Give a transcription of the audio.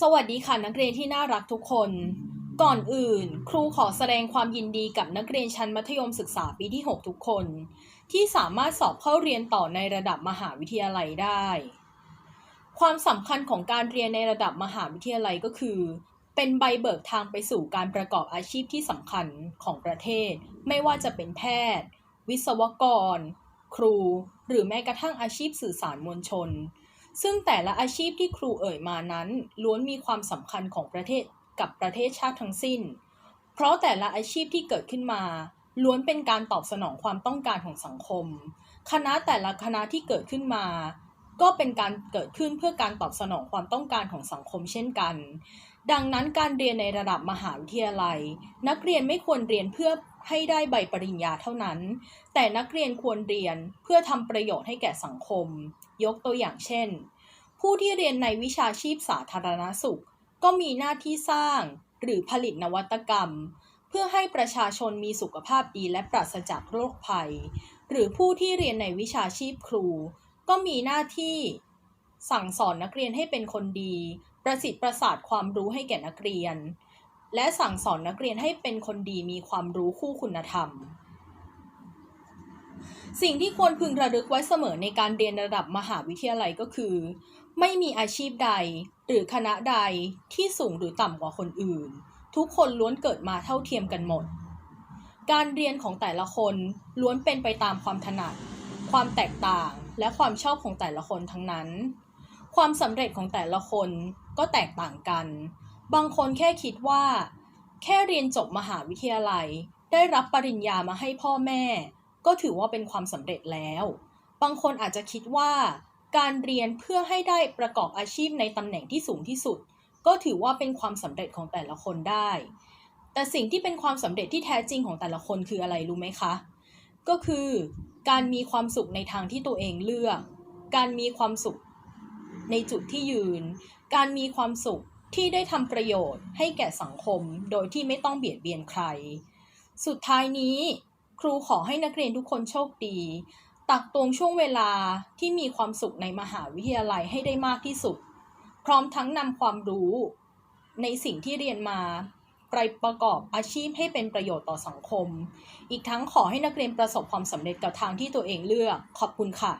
สวัสดีค่ะนักเรียนที่น่ารักทุกคน ก่อนอื่น ครูขอแสดงความยินดีกับนักเรียนชั้นมัธยมศึกษาปีที่ 6 ทุกคน ที่สามารถสอบเข้าเรียนต่อในระดับมหาวิทยาลัยได้ ความสำคัญของการเรียนในระดับมหาวิทยาลัยก็คือ เป็นใบเบิกทางไปสู่การประกอบอาชีพที่สำคัญของประเทศ ไม่ว่าจะเป็นแพทย์ วิศวกร ครู หรือแม้กระทั่งอาชีพสื่อสารมวลชน ซึ่งแต่ละอาชีพที่ครูเอ่ยมานั้น ล้วนมีความสำคัญของประเทศกับประเทศชาติทั้งสิ้น เพราะแต่ละอาชีพที่เกิดขึ้นมา ล้วนเป็นการตอบสนองความต้องการของสังคม คณะแต่ละคณะที่เกิดขึ้นมา ก็เป็นการเกิดขึ้นเพื่อการตอบสนองความต้องการของสังคมเช่นกัน ดังนั้นการเรียนในระดับมหาวิทยาลัย นักเรียนไม่ควรเรียนเพื่อ ให้ได้ใบปริญญาเท่านั้น แต่นักเรียนควรเรียนเพื่อทำประโยชน์ให้แก่สังคม ยกตัวอย่างเช่น ผู้ที่เรียนในวิชาชีพสาธารณสุข ก็มีหน้าที่สร้างหรือผลิตนวัตกรรม เพื่อให้ประชาชนมีสุขภาพดีและปราศจากโรคภัย หรือผู้ที่เรียนในวิชาชีพครู ก็มีหน้าที่ สั่งสอนนักเรียนให้เป็นคนดี ประสิทธิ์ประสาทความรู้ให้แก่นักเรียน และสั่งสอนนักเรียนให้เป็นคนดีมีความรู้คู่คุณธรรม สิ่งที่ควรพึงระลึกไว้เสมอในการเรียนระดับมหาวิทยาลัยก็คือ ไม่มีอาชีพใด หรือคณะใดที่สูงหรือต่ำกว่าคนอื่น ทุกคนล้วนเกิดมาเท่าเทียมกันหมด การเรียนของแต่ละคนล้วนเป็นไปตามความถนัด ความแตกต่างและความชอบของแต่ละคนทั้งนั้น ความสำเร็จของแต่ละคนก็แตกต่างกัน บางคนแค่คิดว่า แค่เรียนจบมหาวิทยาลัย ได้รับปริญญามาให้พ่อแม่ ก็ถือว่าเป็นความสำเร็จแล้ว บางคนอาจจะคิดว่า การเรียนเพื่อให้ได้ประกอบอาชีพในตำแหน่งที่สูงที่สุด ก็ถือว่าเป็นความสำเร็จของแต่ละคนได้ แต่สิ่งที่เป็นความสำเร็จที่แท้จริงของแต่ละคนคืออะไรรู้ไหมคะ ก็คือการมีความสุขในทางที่ตัวเองเลือก การมีความสุขในจุดที่ยืน การมีความสุข ที่ได้ทำประโยชน์ให้แก่สังคมโดยที่ไม่ต้องเบียดเบียนใคร สุดท้ายนี้ ครูขอให้นักเรียนทุกคนโชคดี ตักตวงช่วงเวลาที่มีความสุขในมหาวิทยาลัยให้ได้มากที่สุด พร้อมทั้งนำความรู้ ในสิ่งที่เรียนมาไปประกอบอาชีพให้เป็นประโยชน์ต่อสังคม อีกทั้งขอให้นักเรียนประสบความสำเร็จกับทางที่ตัวเองเลือก ขอบคุณค่ะ